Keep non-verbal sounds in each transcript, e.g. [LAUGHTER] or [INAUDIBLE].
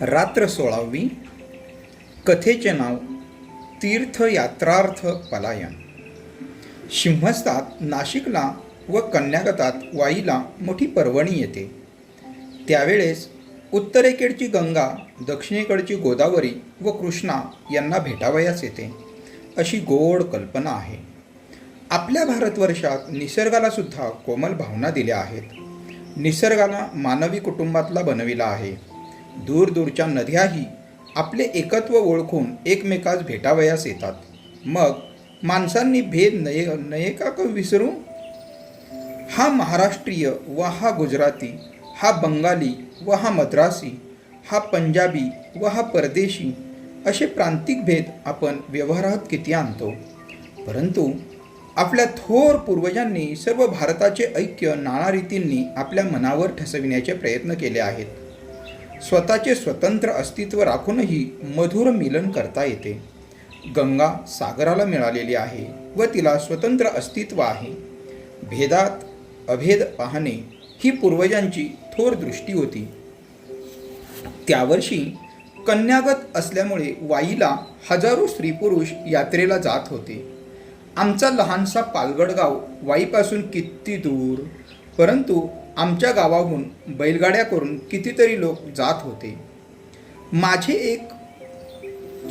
रात्र सोळावी कथेचे नाव तीर्थयात्रार्थ पलायन. सिंहस्थात नाशिकला व कन्यागतात वाईला मोठी पर्वणी येते. त्यावेळेस उत्तरेकडची गंगा दक्षिणेकडची गोदावरी व कृष्णा यांना भेटावयास येते अशी गोड कल्पना आहे. आपल्या भारतवर्षात निसर्गाला सुद्धा कोमल भावना दिल्या आहेत. निसर्गाला मानवी कुटुंबातला बनविला आहे. दूरदूरच्या नद्याही आपले एकत्व ओळखून एकमेकास भेटावयास येतात. मग माणसांनी भेद नये नये का विसरू? हा महाराष्ट्रीय व हा गुजराती हा बंगाली व हा मद्रासी हा पंजाबी व हा परदेशी असे प्रांतिक भेद आपण व्यवहारात किती आणतो? परंतु आपल्या थोर पूर्वजांनी सर्व भारताचे ऐक्य नाना रीतींनी आपल्या मनावर ठसविण्याचे प्रयत्न केले आहेत. स्वतःचे स्वतंत्र अस्तित्व राखूनही मधुर मिलन करता येते. गंगा सागराला मिळालेली आहे व तिला स्वतंत्र अस्तित्व आहे. भेदात अभेद पाहणे ही पूर्वजांची थोर दृष्टी होती. त्यावर्षी कन्यागत असल्यामुळे वाईला हजारो स्त्रीपुरुष यात्रेला जात होते. आमचा लहानसा पालगड गाव वाईपासून किती दूर? परंतु आमच्या गावाहून बैलगाड्या करून कितीतरी लोक जात होते. माझे एक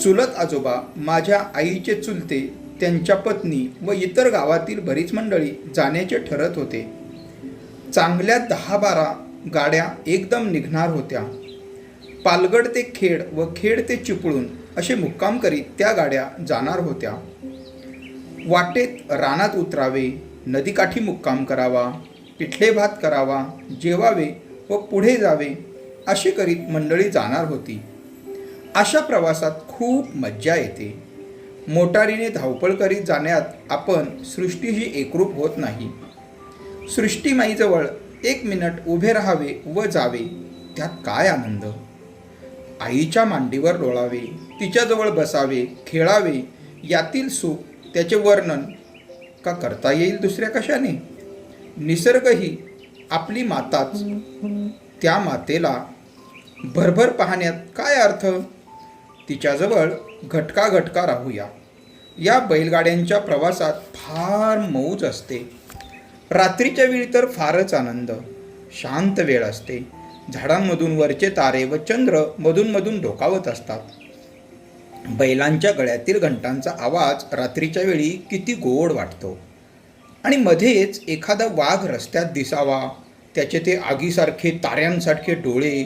चुलत आजोबा माझ्या आईचे चुलते त्यांच्या पत्नी व इतर गावातील बरीच मंडळी जाण्याचे ठरत होते. चांगल्या दहा बारा गाड्या एकदम निघणार होत्या. पालगड ते खेड व खेड ते चिपळूण असे मुक्काम करीत त्या गाड्या जाणार होत्या. वाटेत रानात उतरावे नदीकाठी मुक्काम करावा पिठले भात करावा जेवावे व पुढे जावे असे करीत मंडळी जाणार होती. अशा प्रवासात खूप मज्जा येते. मोटारीने धावपळ करीत जाण्यात आपण सृष्टीशी एकरूप होत नाही. सृष्टीमाईजवळ एक मिनिट उभे राहावे व जावे त्यात काय आनंद? आईच्या मांडीवर डोळावे तिच्याजवळ बसावे खेळावे यातील सुख त्याचे वर्णन का करता येईल दुसऱ्या कशाने? निसर्गही आपली माताच. त्या मातेला भरभर पाहण्यात काय अर्थ? तिच्याजवळ घटका घटका राहूया. या बैलगाड्यांच्या प्रवासात फार मौज असते. रात्रीच्या वेळी तर फारच आनंद शांत वेळ असते. झाडांमधून वरचे तारे व चंद्र मधूनमधून डोकावत असतात. बैलांच्या गळ्यातील घंटांचा आवाज रात्रीच्या वेळी किती गोड वाटतो. आणि मध्येच एखादा वाघ रस्त्यात दिसावा. त्याचे ते आगीसारखे ताऱ्यांसारखे डोळे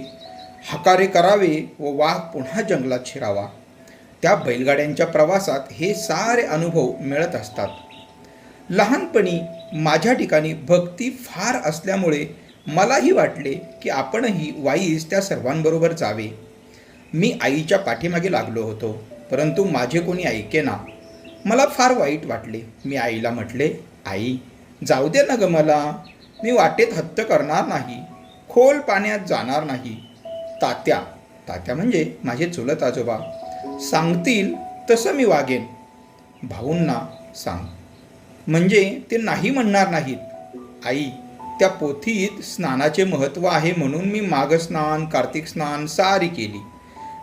हकारे करावे व वाघ पुन्हा जंगलात शिरावा. त्या बैलगाड्यांच्या प्रवासात हे सारे अनुभव मिळत असतात. लहानपणी माझ्या ठिकाणी भक्ती फार असल्यामुळे मलाही वाटले की आपणही वाईस त्या सर्वांबरोबर जावे. मी आईच्या पाठीमागे लागलो होतो परंतु माझे कोणी ऐके ना. मला फार वाईट वाटले. मी आईला म्हटले आई जाऊ दे ना ग मला. मी वाटेत हत्त करणार नाही. खोल पाण्यात जाणार नाही. तात्या तात्या म्हणजे माझे चुलत आजोबा. सांगतील तसं मी वागेन. भाऊंना सांग. म्हणजे ते नाही म्हणणार नाहीत. आई त्या पोथीत स्नानाचे महत्त्व आहे म्हणून मी माघस्नान कार्तिक स्नान सारी केली.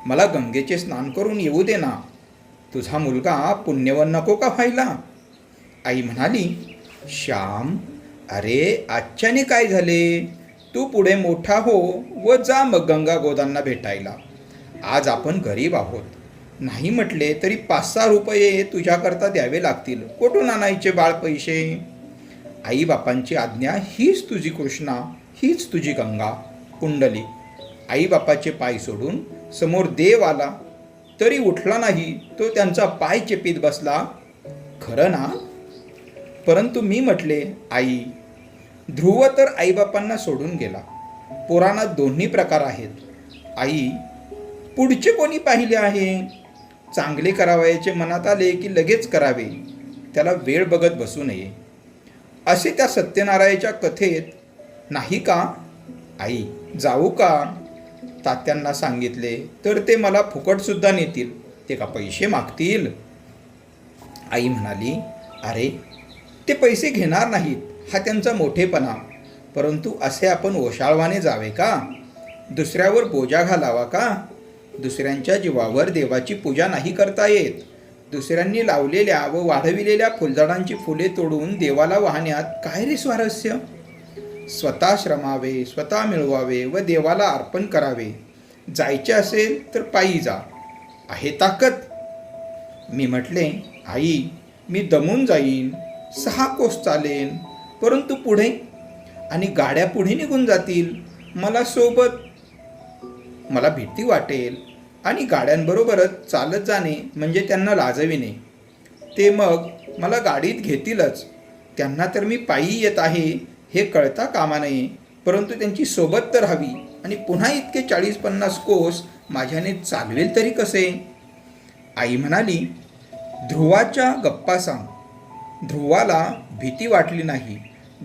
मला गंगेचे स्नान करून येऊ दे ना. तुझा मुलगा पुण्यवन नको का व्हायला? आई म्हणाली श्याम अरे आजच्याने काय झाले? तू पुढे मोठा हो व जा मग गंगा गोदांना भेटायला. आज आपण गरीब आहोत. नाही म्हटले तरी पाच सहा रुपये तुझ्याकरता द्यावे लागतील. कुठून आणायचे बाळ पैसे? आईबापांची आज्ञा हीच तुझी कृष्णा हीच तुझी गंगा कुंडली. आईबापाचे पाय सोडून समोर देव आला. तरी उठला नाही तो त्यांचा पाय चेपीत बसला. खरं ना? परंतु मी म्हटले आई ध्रुव तर आईबापांना सोडून गेला. पुराणात दोन्ही प्रकार आहेत. आई पुढचे कोणी पाहिले आहे? चांगले करावयाचे मनात आले की लगेच करावे. त्याला वेळ बघत बसू नये. असे त्या सत्यनारायणाच्या कथेत नाही का? आई जाऊ का? तात्यांना सांगितले तर ते मला फुकटसुद्धा नेतील. ते का पैसे मागतील? आई म्हणाली अरे ते पैसे घेणार नाहीत हा त्यांचा मोठेपणा. परंतु असे आपण ओशाळवाने जावे का? दुसऱ्यावर बोजा घालावा का? दुसऱ्यांच्या जीवावर देवाची पूजा नाही करता येत. दुसऱ्यांनी लावलेल्या व वाढविलेल्या फुलझाडांची फुले तोडून देवाला वाहण्यात काय रे स्वारस्य? स्वतः श्रमावे स्वतः मिळवावे व देवाला अर्पण करावे. जायचे असेल तर पायी जा. आहे ताकद. मी म्हटले आई मी दमून जाईन. सहा कोस चालेन परंतु पुढे? आणि गाड्या पुढे निघून जातील मला सोबत? मला भीती वाटेल. आणि गाड्यांबरोबरच चालत जाणे म्हणजे त्यांना लाजविणे. ते मग मला गाडीत घेतीलच. त्यांना तर मी पायी येत आहे हे कळता कामा नये. परंतु त्यांची सोबत तर हवी. आणि पुन्हा इतके चाळीस पन्नास कोस माझ्याने चालवेल तरी कसे? आई म्हणाली ध्रुवाच्या गप्पा सांग. ध्रुवाला भीती वाटली नाही.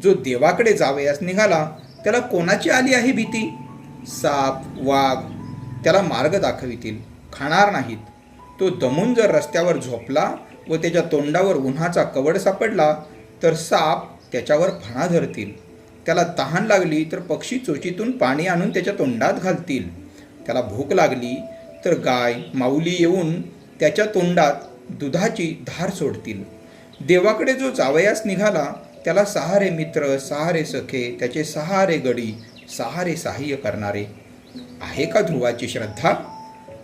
जो देवाकडे जावयास निघाला त्याला कोणाची आली आहे भीती? साप वाघ त्याला मार्ग दाखवितील खाणार नाहीत. तो दमून जर रस्त्यावर झोपला व त्याच्या तोंडावर उन्हाचा कवड सापडला तर साप त्याच्यावर फणा धरतील. त्याला तहान लागली तर पक्षी चोचीतून पाणी आणून त्याच्या तोंडात घालतील. त्याला भूक लागली तर गाय माऊली येऊन त्याच्या तोंडात दुधाची धार सोडतील. देवाकडे जो जावयास निघाला त्याला सहारे मित्र सहारे सखे त्याचे सहारे गडी सहारे सहाय्य करणारे. आहे का ध्रुवाची श्रद्धा?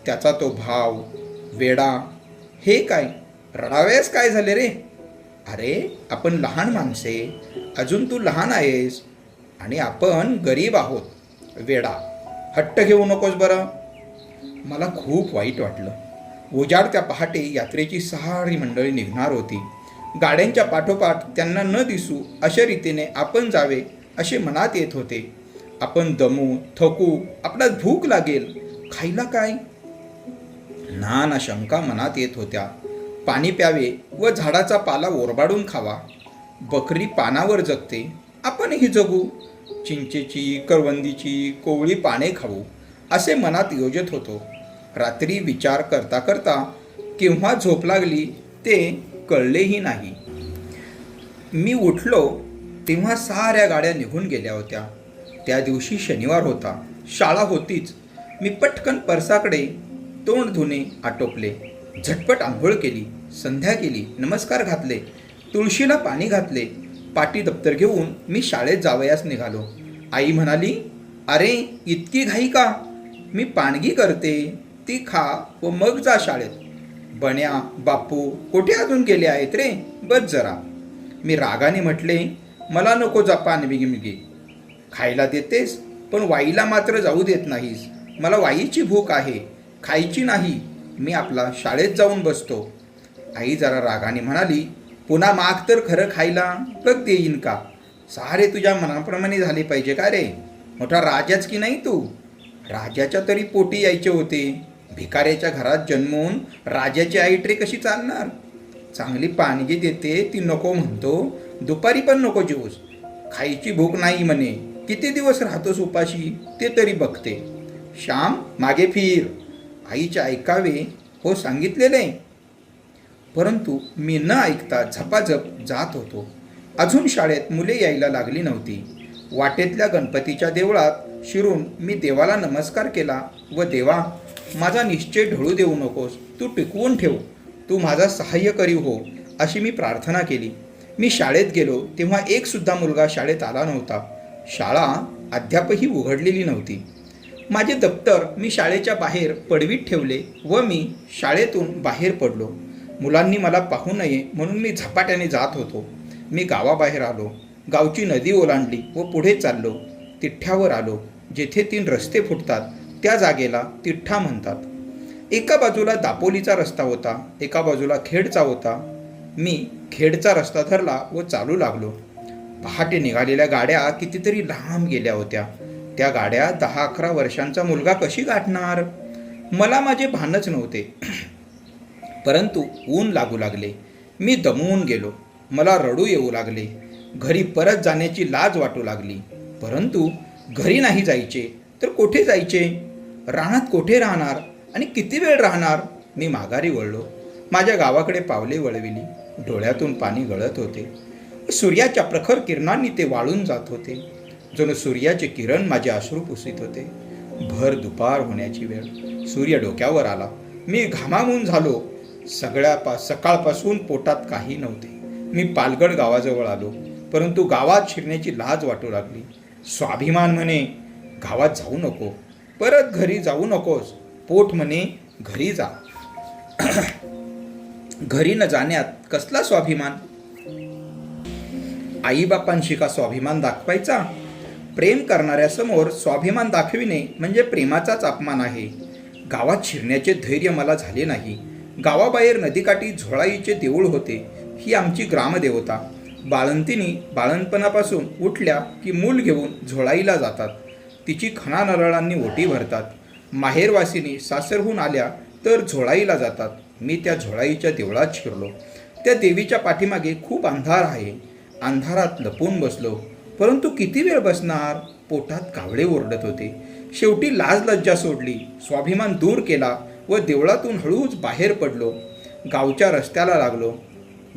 त्याचा तो भाव वेडा हे काय? रडावयास काय झाले रे? अरे आपण लहान माणसे अजून तू लहान आहेस आणि आपण गरीब आहोत. वेडा हट्ट घेऊ नकोस बरं. मला खूप वाईट वाटलं. उजाडत्या पहाटे यात्रेची सहारी मंडळी निघणार होती. गाड्यांच्या पाठोपाठ त्यांना न दिसू अशा रीतीने आपण जावे असे मनात येत होते. आपण दमू थकू आपल्यात भूक लागेल खायला काय? नाना शंका मनात येत होत्या. पाणी प्यावे व झाडाचा पाला ओरबाडून खावा. बकरी पानावर जगते आपणही जगू. चिंचेची करवंदीची कोवळी पाने खाऊ असे मनात योजत होतो. रात्री विचार करता करता केव्हा झोप लागली ते कळलेही नाही. मी उठलो तेव्हा साऱ्या गाड्या निघून गेल्या होत्या. त्या दिवशी शनिवार होता. शाळा होतीच. मी पटकन परसाकडे तोंड धुणे आटोपले. झटपट आंघोळ केली. संध्या केली नमस्कार घातले. तुळशीला पाणी घातले. पाटी दप्तर घेऊन मी शाळेत जावयास निघालो. आई म्हणाली अरे इतकी घाई का? मी पाणगी करते. ती खा व मग जा शाळेत. बन्या बापू कुठे अजून गेले आहेत रे? बस जरा. मी रागाने म्हटले मला नको जा पानबिगी मिगी खायला देतेस पण वाईला मात्र जाऊ देत नाहीस. मला वाईची भूक आहे खायची नाही. मी आपला शाळेत जाऊन बसतो. आई जरा रागाने म्हणाली पुन्हा माग तर खरं खायला बघ देईन का? सारे तुझ्या मनाप्रमाणे झाले पाहिजे का रे? मोठा राजाच की नाही तू? राजाच्या तरी पोटी यायचे होते. भिकाऱ्याच्या घरात जन्मून राजाची आई ट्रे कशी चालणार? चांगली पाणगी देते ती नको म्हणतो. दुपारी पण नको जेवूस खायची भूक नाही म्हणे. किती दिवस राहतोस उपाशी? ते तरी बघते. श्याम मागे फिर. आईचे ऐकावे. हो सांगितलेले. परंतु मी न ऐकता झपाझप जात होतो. अजून शाळेत मुले यायला लागली नव्हती. वाटेतल्या गणपतीच्या देवळात शिरून मी देवाला नमस्कार केला व देवा माझा निश्चय ढळू देऊ नकोस. तू टिकवून ठेव. तू माझा सहाय्य करी हो अशी मी प्रार्थना केली. मी शाळेत गेलो तेव्हा एकसुद्धा मुलगा शाळेत आला नव्हता. शाळा अद्यापही उघडलेली नव्हती. माझे दप्तर मी शाळेच्या बाहेर पडवीत ठेवले व मी शाळेतून बाहेर पडलो. मुलांनी मला पाहू नये म्हणून मी झपाट्याने जात होतो. मी गावाबाहेर आलो. गावची नदी ओलांडली व पुढे चाललो. तिठ्ठ्यावर आलो जेथे तीन रस्ते फुटतात. त्या जागेला तिठ्ठा म्हणतात. एका बाजूला दापोलीचा रस्ता होता एका बाजूला खेडचा होता. मी खेडचा रस्ता धरला व चालू लागलो. पहाटे निघालेल्या गाड्या कितीतरी लांब गेल्या होत्या. त्या गाड्या दहा अकरा वर्षांचा मुलगा कशी गाठणार? मला माझे भानच नव्हते. परंतु ऊन लागू लागले. मी दमवून गेलो. मला रडू येऊ लागले. घरी परत जाण्याची लाज वाटू लागली. परंतु घरी नाही जायचे तर कोठे जायचे? रानात कोठे राहणार आणि किती वेळ राहणार? मी माघारी वळलो. माझ्या गावाकडे पावले वळविली. डोळ्यातून पाणी गळत होते. सूर्याच्या प्रखर किरणांनी ते वाळून जात होते. जणू सूर्याचे किरण माझे अश्रू पुसित होते. भर दुपार होण्याची वेळ. सूर्य डोक्यावर आला. मी घामामून झालो. सगळ्या पा सकाळपासून पोटात काही नव्हते. मी पालगड गावाजवळ आलो. परंतु गावात शिरण्याची लाज वाटू लागली. स्वाभिमान म्हणे गावात जाऊ नको. परत घरी जाऊ नकोस. पोट म्हणे घरी जा. [CLEARS THROAT] घरी न जाण्यात कसला स्वाभिमान? आईबापांशी का स्वाभिमान दाखवायचा? प्रेम करणाऱ्यासमोर स्वाभिमान दाखविणे म्हणजे प्रेमाचाच अपमान आहे. गावात शिरण्याचे धैर्य मला झाले नाही. गावाबाहेर नदीकाठी झोळाईचे देऊळ होते. ही आमची ग्रामदेवता. बाळंतिनी बाळणपणापासून उठल्या की मूल घेऊन झोळाईला जातात. तिची खणा नरळांनी ओटी भरतात. माहेरवासिनी सासरहून आल्या तर झोळाईला जातात. मी त्या झोळाईच्या देवळात शिरलो. त्या देवीच्या पाठीमागे खूप अंधार आहे. अंधारात लपून बसलो. परंतु किती वेळ बसणार? पोटात कावळे ओरडत होते. शेवटी लाज लज्जा सोडली. स्वाभिमान दूर केला व देवळातून हळूच बाहेर पडलो. गावच्या रस्त्याला लागलो.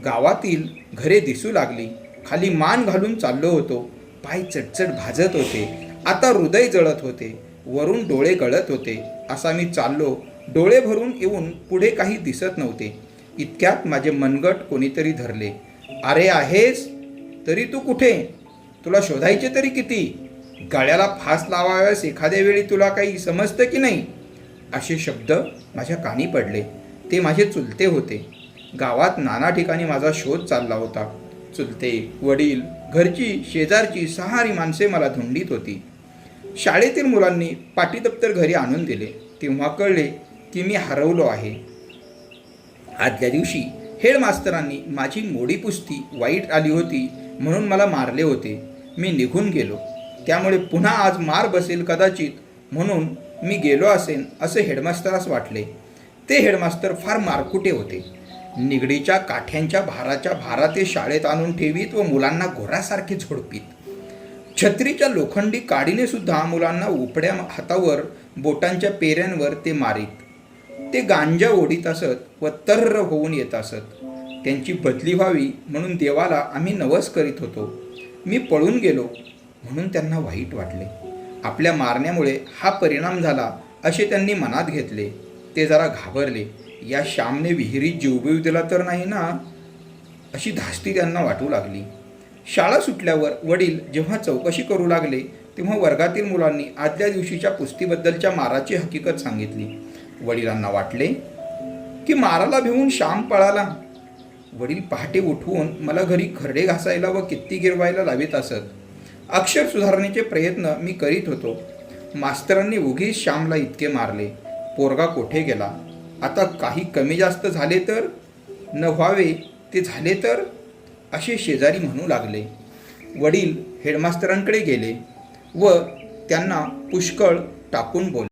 गावातील घरे दिसू लागली. खाली मान घालून चाललो होतो. पाय चटचट भाजत होते. आता हृदय जळत होते. वरून डोळे गळत होते. असा मी चाललो. डोळे भरून येऊन पुढे काही दिसत नव्हते. इतक्यात माझे मनगट कोणीतरी धरले. अरे आहेस? तरी तू कुठे? तुला शोधायचे तरी किती? गळ्याला फास लावाव्यास एखाद्या वेळी तुला काही समजतं की नाही? असे शब्द माझ्या कानी पडले. ते माझे चुलते होते. गावात नाना ठिकाणी माझा शोध चालला होता. चुलते वडील घरची शेजारची सहारी माणसे मला धुंडीत होती. शाळेतील मुलांनी पाटीदप्तर घरी आणून दिले. तेव्हा कळले की मी हरवलो आहे. आदल्या दिवशी हेडमास्तरांनी माझी मोडी पुस्ती वाईट आली होती म्हणून मला मारले होते. मी निघून गेलो. त्यामुळे पुन्हा आज मार बसेल कदाचित म्हणून मी गेलो असेन असे हेडमास्तरास वाटले. ते हेडमास्तर फार मारकुटे होते. निगडीच्या काठ्यांच्या भाराच्या भारा ते शाळेत आणून ठेवीत व मुलांना घोरासारखे झोडपीत. छत्रीच्या लोखंडी काडीने सुद्धा मुलांना उपड्या हातावर बोटांच्या पेऱ्यांवर ते मारीत. ते गांजा ओढीत असत व तर्र होऊन येत असत. त्यांची बदली व्हावी म्हणून देवाला आम्ही नवस करीत होतो. मी पळून गेलो म्हणून त्यांना वाईट वाटले. आपल्या मारण्यामुळे हा परिणाम झाला असे त्यांनी मनात घेतले. ते जरा घाबरले. या श्यामने विहिरीत जीवबीव दिला तर नाही ना? अशी धास्ती त्यांना वाटू लागली. शाळा सुटल्यावर वडील जेव्हा चौकशी करू लागले तेव्हा वर्गातील मुलांनी आदल्या दिवशीच्या कुस्तीबद्दलच्या माराची हकीकत सांगितली. वडिलांना वाटले की माराला भिवून श्याम पळाला. वडील पहाटे उठवून मला घरी खरडे घासायला व कित्ती गिरवायला लावित असत. अक्षर सुधारण्याचे प्रयत्न मी करीत होतो. मास्तरांनी उगीच श्यामला इतके मारले. पोरगा कोठे गेला? आता काही कमी जास्त झाले तर? न व्हावे ते झाले तर? असे शेजारी म्हणू लागले. वडील हेडमास्तरांकडे गेले व त्यांना पुष्कळ टाकून बोलले.